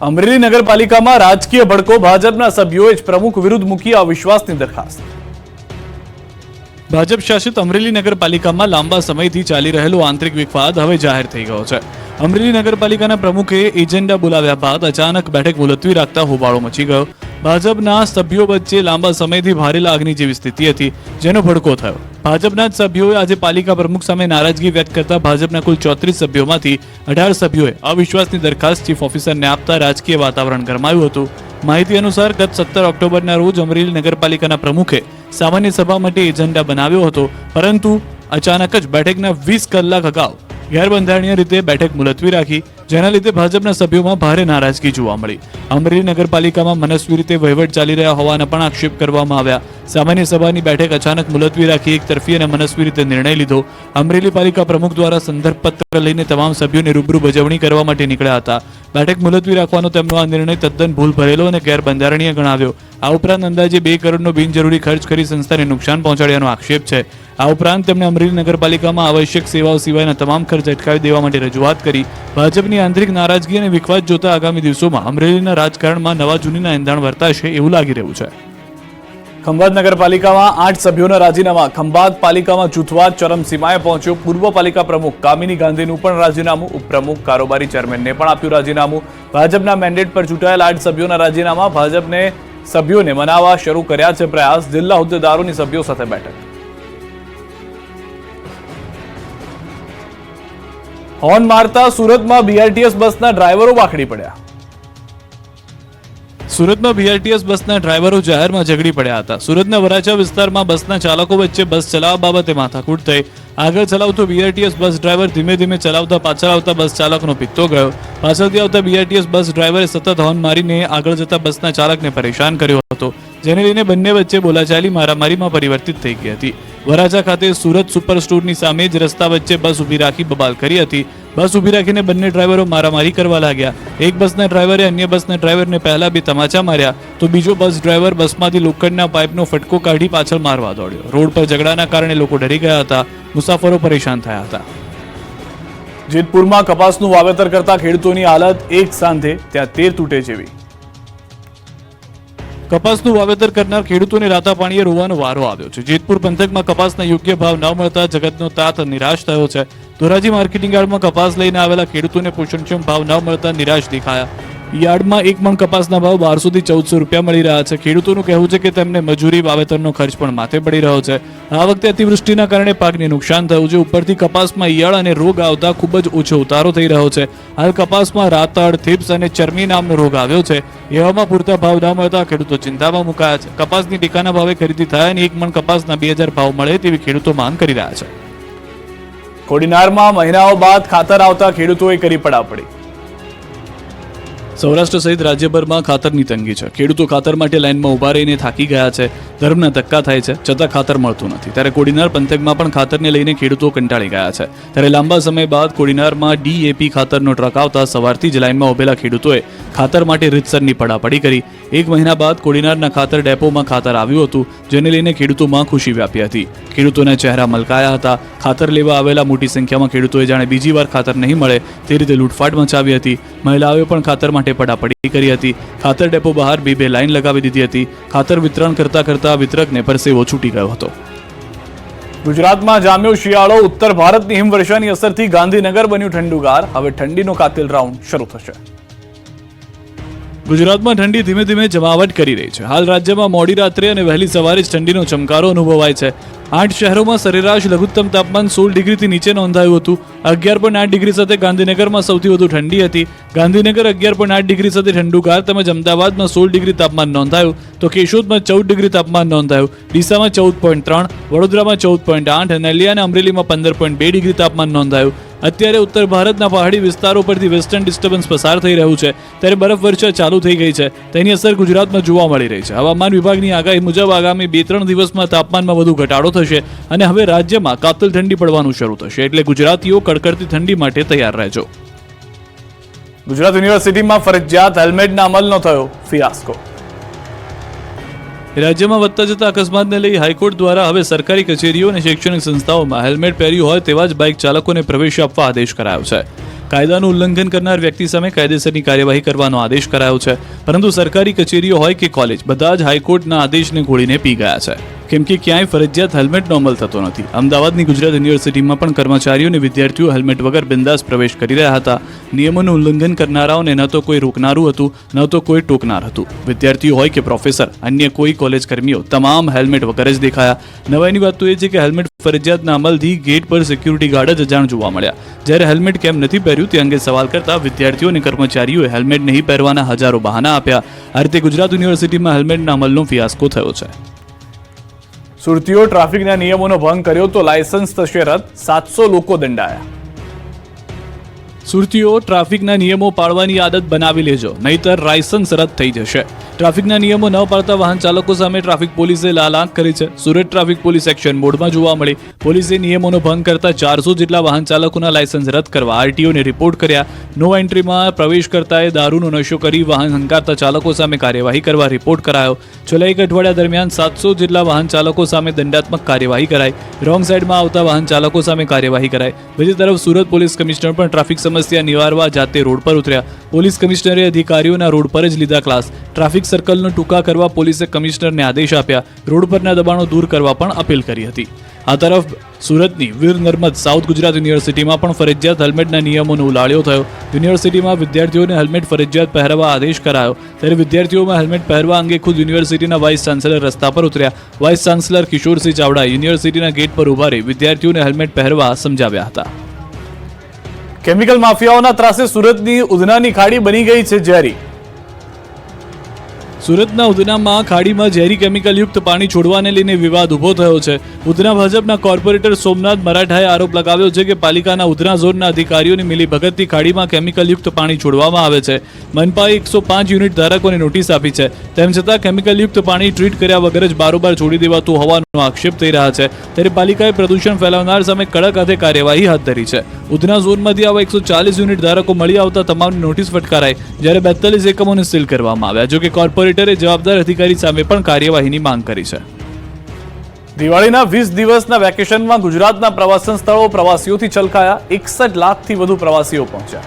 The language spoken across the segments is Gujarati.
અમરેલી નગરપાલિકામાં રાજકીય ભડકો ભાજપના સભ્યોએ જ પ્રમુખ વિરુદ્ધ મૂકી અવિશ્વાસની દરખાસ્ત. ભાજપ શાસિત અમરેલી નગરપાલિકામાં લાંબા સમયથી ચાલી રહેલો આંતરિક વિવાદ હવે જાહેર થઈ ગયો છે. અમરેલી નગરપાલિકાના પ્રમુખે એજન્ડા બોલાવ્યા બાદ અચાનક બેઠક મુલતવી રાખતા હોબાળો મચી ગયો. ભાજપના સભ્યો વચ્ચે લાંબા સમયથી ભારે લાગણી જેવી સ્થિતિ હતી, જેનો ભડકો થયો. ભાજપના જ સભ્યોએ આજે પાલિકા પ્રમુખ સામે નારાજગી વ્યક્ત કરતા ભાજપના કુલ ચોત્રીસ સભ્યોમાંથી અઢાર સભ્યોએ અવિશ્વાસની દરખાસ્ત ચીફ ઓફિસરને આપતા રાજકીય વાતાવરણ ગરમાયું હતું. માહિતી અનુસાર ગત સત્તર ઓક્ટોબરના રોજ અમરેલી નગરપાલિકાના પ્રમુખે સામાન્ય સભા માટે એજન્ડા બનાવ્યો હતો, પરંતુ અચાનક જ બેઠકના વીસ કલાક અગાઉ ગેરબંધારણીય રીતે બેઠક મુલતવી રાખી જેના લીધે ભાજપના સભ્યોમાં ભારે નારાજગી જોવા મળી. અમરેલી નગરપાલિકામાં મનસ્વી રીતે વહીવટ ચાલી રહ્યા હોવાના પણ આક્ષેપ કરવામાં આવ્યા. સામાન્ય સભાની બેઠક અચાનક મુલતવી રાખી એક તરફી અને મનસ્વી રીતે નિર્ણય લીધો. અમરેલી પાલિકા પ્રમુખ દ્વારા સંદર્ભ પત્ર લઈને તમામ સભ્યોને રૂબરૂ બજવણી કરવા માટે નીકળ્યા હતા. બેઠક મુલતવી રાખવાનો તેમનો આ નિર્ણય તદ્દન ભૂલ ભરેલો અને ગેરબંધારણીય ગણાવ્યો. આ ઉપરાંત અંદાજે બે કરોડનો બિનજરૂરી ખર્ચ કરી સંસ્થાને નુકસાન પહોંચાડ્યાનો આક્ષેપ છે. આ ઉપરાંત તેમણે અમરેલી નગરપાલિકામાં આવશ્યક સેવાઓ સિવાયના તમામ ખર્ચ અટકાવી દેવા માટે રજૂઆત કરી. ભાજપની આંતરિક નારાજગી અને વિખવાદ જોતા આગામી દિવસોમાં અમરેલીના રાજકારણમાં નવા જૂનીના એંધાણ વર્તાશે એવું લાગી રહ્યું છે. ખંભાત નગરપાલિકામાં આઠ સભ્યોના રાજીનામા. ખંભાત પાલિકામાં જૂથવાદ ચરમસીમાએ પહોંચ્યો. પૂર્વ પાલિકા પ્રમુખ કામિની ગાંધીનું પણ રાજીનામું. ઉપપ્રમુખ કારોબારી ચેરમેનને પણ આપ્યું રાજીનામું. ભાજપના મેન્ડેટ પર ચૂંટાયેલા આઠ સભ્યોના રાજીનામા ભાજપને સભ્યોને મનાવવા શરૂ કર્યા છે પ્રયાસ. જિલ્લા હોદ્દેદારોની સભ્યો સાથે બેઠક. હોર્ન મારતા સુરતમાં બીઆરટીએસ બસના ડ્રાઈવરો વાખડી પડ્યા. સુરતમાં બીઆરટીએસ બસના ડ્રાઈવરો જાહેરમાં ઝઘડી પડ્યા હતા. સુરતના વરાછા વિસ્તારમાં બસના ચાલકો વચ્ચે બસ ચલાવવા બાબતે માથાકૂટ થઈ. આગળ ચલાવતો બીઆરટીએસ બસ ડ્રાઈવર ધીમે ધીમે ચલાવતા પાછળ આવતા બસ ચાલકનો પિત્તો ગયો. પાછળથી આવતા બીઆરટીએસ બસ ડ્રાઈવરે સતત હોર્ન મારીને આગળ જતા બસના ચાલકને પરેશાન કર્યો હતો. જેને લઈને બંને વચ્ચે બોલાચાલી મારામારીમાં પરિવર્તિત થઈ ગઈ હતી. વરાછા ખાતે સુરત સુપર સ્ટોરની સામે જ રસ્તા વચ્ચે બસ ઊભી રાખી બબાલ કરી હતી. બસ ઊભી રાખીને બંને ડ્રાઈવરો મારામારી કરવા લાગ્યા. એક બસના ડ્રાઈવરે અન્ય બસના ડ્રાઈવરને પહેલા બે તમાચા માર્યા, તો બીજો બસ ડ્રાઈવર બસમાંથી લોખંડના પાઇપનો ફટકો કાઢી પાછળ મારવા દોડ્યો. રોડ પર ઝઘડાના કારણે લોકો ડરી ગયા હતા, મુસાફરો પરેશાન થયા હતા. જેતપુરમાં કપાસનું વાવેતર કરતા ખેડૂતોની હાલત એક સાંધે, ત્યાં તેર તૂટે જેવી. કપાસનું વાવેતર કરનાર ખેડૂતોને રાતા પાણીએ રોવાનો વારો આવ્યો છે. જેતપુર પંથકમાં કપાસના યોગ્ય ભાવ ન મળતા જગતનો તાત નિરાશ થયો છે. ધોરાજી માર્કેટિંગ યાર્ડમાં કપાસ લઈને આવેલા ખેડૂતોને પોષણક્ષમ ભાવ ન મળતા નિરાશ દેખાયા. યાર્ડમાં એક મણ કપાસના ભાવ બારસોથી ચૌદસો રૂપિયા મળી રહ્યા છે. ખેડૂતોનું કહેવું છે કે તેમને મજૂરી, વાવેતરનો ખર્ચ પણ માથે પડી રહ્યો છે. આ વખતે અતિવૃષ્ટિના કારણે પાકને નુકસાન થયું છે. ઉપરથી કપાસમાં ઈયળ અને રોગ આવતા ખૂબ જ ઓછો ઉતારો થઈ રહ્યો છે. હાલ કપાસમાં રાતળ, થીપ્સ અને ચરમી નામનો રોગ આવ્યો છે. એવામાં પૂરતા ભાવ ના મળતા ખેડૂતો ચિંતામાં મુકાયા છે. કપાસની ટેકાના ભાવે ખરીદી થાય અને એક મણ કપાસના બે હજાર ભાવ મળે તેવી ખેડૂતો માંગ કરી રહ્યા છે. કોડીનારમાં મહિનાઓ બાદ ખાતર આવતા ખેડૂતોએ કરી પડાપડી. સૌરાષ્ટ્ર સહિત રાજ્યભરમાં ખાતરની તંગી છે. ખેડૂતો ખાતર માટે લાઇનમાં ઊભા રહીને થાકી ગયા છે. ધર્મના ધક્કા થાય છે, છતાં ખાતર મળતું નથી. ત્યારે કોડીનાર પંથકમાં પણ ખાતરને લઈને ખેડૂતો કંટાળી ગયા છે. ત્યારે લાંબા સમય બાદ કોડીનારમાં ડીએપી ખાતરનો ટ્રક આવતા સવારથી જ લાઇનમાં ઉભેલા ખેડૂતોએ ખાતર માટે રીતસરની પડાપડી કરી. એક મહિના બાદ કોડીનારના ખાતર ડેપોમાં ખાતર આવ્યું હતું, જેને લઈને ખેડૂતોમાં ખુશી વ્યાપી હતી. ખેડૂતોના ચહેરા મલકાયા હતા. ખાતર લેવા આવેલા મોટી સંખ્યામાં ખેડૂતોએ જાણે બીજી વાર ખાતર નહીં મળે તે રીતે લૂંટફાટ મચાવી હતી. મહિલાઓએ પણ ખાતર માટે પડાપડી કરી હતી. ખાતર ડેપો બહાર બે બે લાઈન લગાવી દીધી હતી. ખાતર વિતરણ કરતા કરતા વિતરકને પરસેવો છૂટી ગયો હતો. ગુજરાતમાં જામ્યો શિયાળો ઉત્તર ભારતની હિમવર્ષાની અસરથી ગાંધીનગર બન્યું ઠંડુગાર. હવે ઠંડીનો કાતિલ રાઉન્ડ શરૂ થશે. ગુજરાતમાં ઠંડી ધીમે ધીમે જમાવટ કરી રહી છે. હાલ રાજ્યમાં મોડી રાત્રે અને વહેલી સવારે જ ઠંડીનો ચમકારો અનુભવાય છે. આઠ શહેરોમાં સરેરાશ લઘુત્તમ તાપમાન સોળ ડિગ્રીથી નીચે નોંધાયું હતું. અગિયાર પોઈન્ટ આઠ ડિગ્રી સાથે ગાંધીનગરમાં સૌથી વધુ ઠંડી હતી. ગાંધીનગર અગિયાર પોઈન્ટ આઠ ડિગ્રી સાથે ઠંડુગાર તેમજ અમદાવાદમાં સોળ ડિગ્રી તાપમાન નોંધાયું. તો કેશોદમાં ચૌદ ડિગ્રી તાપમાન નોંધાયું. ડીસામાં ચૌદ પોઈન્ટ ત્રણ, વડોદરામાં ચૌદ પોઈન્ટ આઠ નલિયા અને અમરેલીમાં પંદર પોઈન્ટ બે ડિગ્રી તાપમાન નોંધાયું. અત્યારે ઉત્તર ભારતના પહાડી વિસ્તારો પરથી વેસ્ટર્ન ડિસ્ટર્બન્સ પસાર થઈ રહ્યું છે. ત્યારે બરફવર્ષા ચાલુ થઈ ગઈ છે. તેની અસર ગુજરાતમાં જોવા મળી રહી છે. હવામાન વિભાગની આગાહી મુજબ આગામી બે ત્રણ દિવસમાં તાપમાનમાં વધુ ઘટાડો થશે અને હવે રાજ્યમાં કાતલ ઠંડી પડવાનું શરૂ થશે. એટલે ગુજરાતીઓ કડકડતી ઠંડી માટે તૈયાર રહેજો. ગુજરાત યુનિવર્સિટીમાં ફરજિયાત હેલ્મેટના અમલનો થયો ફિયાસ્કો. રાજ્યમાં વધતા જતા અકસ્માતને લઈ હાઈકોર્ટ દ્વારા હવે સરકારી કચેરીઓ અને શૈક્ષણિક સંસ્થાઓમાં હેલ્મેટ પહેર્યું હોય તેવા જ બાઇક ચાલકોને પ્રવેશ આપવા આદેશ કરાયો છે. કાયદાનું ઉલ્લંઘન કરનાર વ્યક્તિ સામે કાયદેસરની કાર્યવાહી કરવાનો આદેશ કરાયો છે. પરંતુ સરકારી કચેરીઓ હોય કે કોલેજ, બધા જ હાઈકોર્ટના આદેશને ઘોળીને પી ગયા છે. કેમ કે ક્યાંય ફરજિયાત હેલ્મેટનો અમલ થતો નથી. અમદાવાદની ગુજરાત યુનિવર્સિટીમાં પણ કર્મચારીઓ અને વિદ્યાર્થીઓ હેલ્મેટ વગર બિંદાસ પ્રવેશ કરી રહ્યા હતા. નિયમોનું ઉલ્લંઘન કરનારાઓને ન તો કોઈ રોકનારું હતું, ન તો કોઈ ટોકનાર હતું. વિદ્યાર્થીઓ હોય કે પ્રોફેસર, અન્ય કોઈ કોલેજ કર્મીઓ તમામ હેલ્મેટ વગર જ દેખાયા. નવાઈની વાત તો એ છે કે હેલ્મેટ ફરજિયાતના અમલથી ગેટ પર સિક્યુરિટી ગાર્ડ જ અજાણ જોવા મળ્યા. જ્યારે હેલ્મેટ કેમ નથી પહેર્યું તે અંગે સવાલ કરતા વિદ્યાર્થીઓ અને કર્મચારીઓએ હેલ્મેટ નહીં પહેરવાના હજારો બહાના આપ્યા. આ રીતે ગુજરાત યુનિવર્સિટીમાં હેલ્મેટના અમલનો ફિયાસ્કો થયો છે. સુરતીઓ ટ્રાફિકના નિયમોનો ભંગ કર્યો તો લાયસન્સ થશે રદ. સાતસો લોકો દંડાયા. સુરતીઓ ટ્રાફિકના નિયમો પાળવાની આદત બનાવી લેજો, નહીતર લાયસન્સ રદ થઈ જશે. ટ્રાફિકના નિયમો ન પાળતા વાહન ચાલકો સામે ટ્રાફિક પોલીસે લાલ આંખ કરી છે. સુરત ટ્રાફિક પોલીસ એક્શન મોડમાં જોવા મળી. પોલીસે નિયમોનો ભંગ કરતા ચારસો જેટલા વાહન ચાલકોના લાયસન્સ રદ કરવા આરટીઓને રિપોર્ટ કર્યા. નો એન્ટ્રીમાં પ્રવેશ કરતાએ દારૂનો નશો કરી વાહન હંકારતા ચાલકો સામે કાર્યવાહી કરવા રિપોર્ટ કરાયો. છેલ્લા એક અઠવાડિયા દરમિયાન સાતસો જેટલા વાહન ચાલકો સામે દંડાત્મક કાર્યવાહી કરાઈ. રોંગ સાઈડમાં આવતા વાહન ચાલકો સામે કાર્યવાહી કરાઈ. બીજી તરફ સુરત પોલીસ કમિશનર પણ ટ્રાફિક સમસ્યા નિવારવા જાતે રોડ પર ઉતર્યા. પોલીસ કમિશનરે અધિકારીઓના રોડ પર જ લીધા ક્લાસ. ટ્રાફિક સર્કલનો ટૂંકા કરવા પોલીસે કમિશનરને આદેશ આપ્યા. રોડ પરના દબાણો દૂર કરવા પણ અપીલ કરી હતી. આ તરફ સુરતની વીર નર્મદ સાઉથ ગુજરાત યુનિવર્સિટીમાં પણ ફરજિયાત હેલ્મેટના નિયમોનો ઉલાળ્યો થયો. યુનિવર્સિટીમાં વિદ્યાર્થીઓને હેલ્મેટ ફરજિયાત પહેરવા આદેશ કરાયો. ત્યારે વિદ્યાર્થીઓમાં હેલ્મેટ પહેરવા અંગે ખુદ યુનિવર્સિટીના વાઇસ ચાન્સેલર રસ્તા પર ઉતર્યા. વાઇસ ચાન્સેલર કિશોરસિંહ ચાવડા યુનિવર્સિટીના ગેટ પર ઊભા રહી વિદ્યાર્થીઓને હેલ્મેટ પહેરવા સમજાવ્યા હતા. કેમિકલ માફિયાઓના ત્રાસે સુરતની ઉધનાની ખાડી બની ગઈ છે ઝેરી. સુરતના ઉધનામાં ખાડીમાં ઝેરી કેમિકલ યુક્ત પાણી છોડવાને લઈને વિવાદ ઊભો થયો છે. ઉધના ભાજપના કોર્પોરેટર સોમનાથ મરાઠાએ આરોપ લગાવ્યો છે કે પાલિકાના ઉધના ઝોનના અધિકારીઓની મિલીભગતથી ખાડીમાં કેમિકલયુક્ત પાણી છોડવામાં આવે છે. મનપાએ એકસો પાંચ યુનિટ ધારકોને નોટિસ આપી છે. તેમ છતાં કેમિકલયુક્ત પાણી ટ્રીટ કર્યા વગર જ બારોબાર છોડી દેવાતું હોવાનો આક્ષેપ થઈ રહ્યા છે. ત્યારે પાલિકાએ પ્રદૂષણ ફેલાવનાર સામે કડક હાથે કાર્યવાહી હાથ ધરી છે. ઉધના ઝોનમાંથી આવા એકસો ચાલીસ યુનિટ ધારકો મળી આવતા તમામને નોટિસ ફટકારાઈ, જ્યારે બેતાલીસ એકમોને સીલ કરવામાં આવ્યા. જો કે કોર્પોરેટરે જવાબદાર અધિકારી સામે પણ કાર્યવાહીની માંગ કરી છે. દિવાળીના વીસ દિવસના વેકેશનમાં ગુજરાતના પ્રવાસન સ્થળો પ્રવાસીઓથી છલકાયા. એકસઠ લાખથી વધુ પ્રવાસીઓ પહોંચ્યા.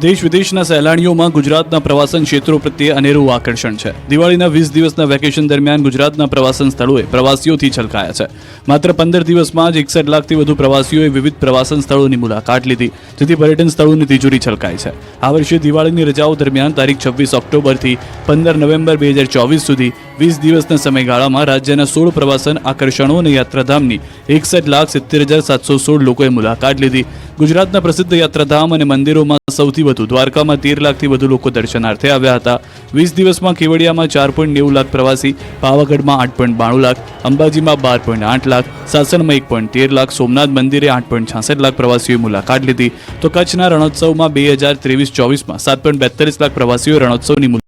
દેશ વિદેશના સહેલાણીઓમાં ગુજરાતના પ્રવાસન ક્ષેત્રો પ્રત્યે અનેરું આકર્ષણ છે. દિવાળીના વીસ દિવસના વેકેશન દરમિયાન ગુજરાતના પ્રવાસન સ્થળોએ પ્રવાસીઓથી છલકાયા છે. માત્ર પંદર દિવસમાં જ એકસઠ લાખથી વધુ પ્રવાસીઓએ વિવિધ પ્રવાસન સ્થળોની મુલાકાત લીધી, જેથી પર્યટન સ્થળોની તિજોરી છલકાઈ છે. આ વર્ષે દિવાળીની રજાઓ દરમિયાન તારીખ છવ્વીસ ઓક્ટોબરથી પંદર નવેમ્બર બે હજાર ચોવીસ સુધી વીસ દિવસના સમયગાળામાં રાજ્યના સોળ પ્રવાસન આકર્ષણો અને યાત્રાધામની એકસઠ લાખ સિત્તેર હજાર સાતસો સોળ લોકોએ મુલાકાત લીધી. ગુજરાતના પ્રસિદ્ધ યાત્રાધામ અને મંદિરોમાં સૌથી વધુ દ્વારકામાં તેર લાખથી વધુ લોકો દર્શનાર્થે આવ્યા હતા. વીસ દિવસમાં કેવડિયામાં ચાર પોઈન્ટ નેવું લાખ પ્રવાસી, પાવાગઢમાં આઠ પોઈન્ટ બાણું લાખ, અંબાજીમાં બાર પોઈન્ટ આઠ લાખ, સાસણમાં એક પોઈન્ટ તેર લાખ, સોમનાથ મંદિરે આઠ પોઈન્ટ છાસઠ લાખ પ્રવાસીઓએ મુલાકાત લીધી. તો કચ્છના રણોત્સવમાં બે હજાર ત્રેવીસ ચોવીસમાં સાત પોઈન્ટ બેતાલીસ લાખ પ્રવાસીઓએ રણોત્સવની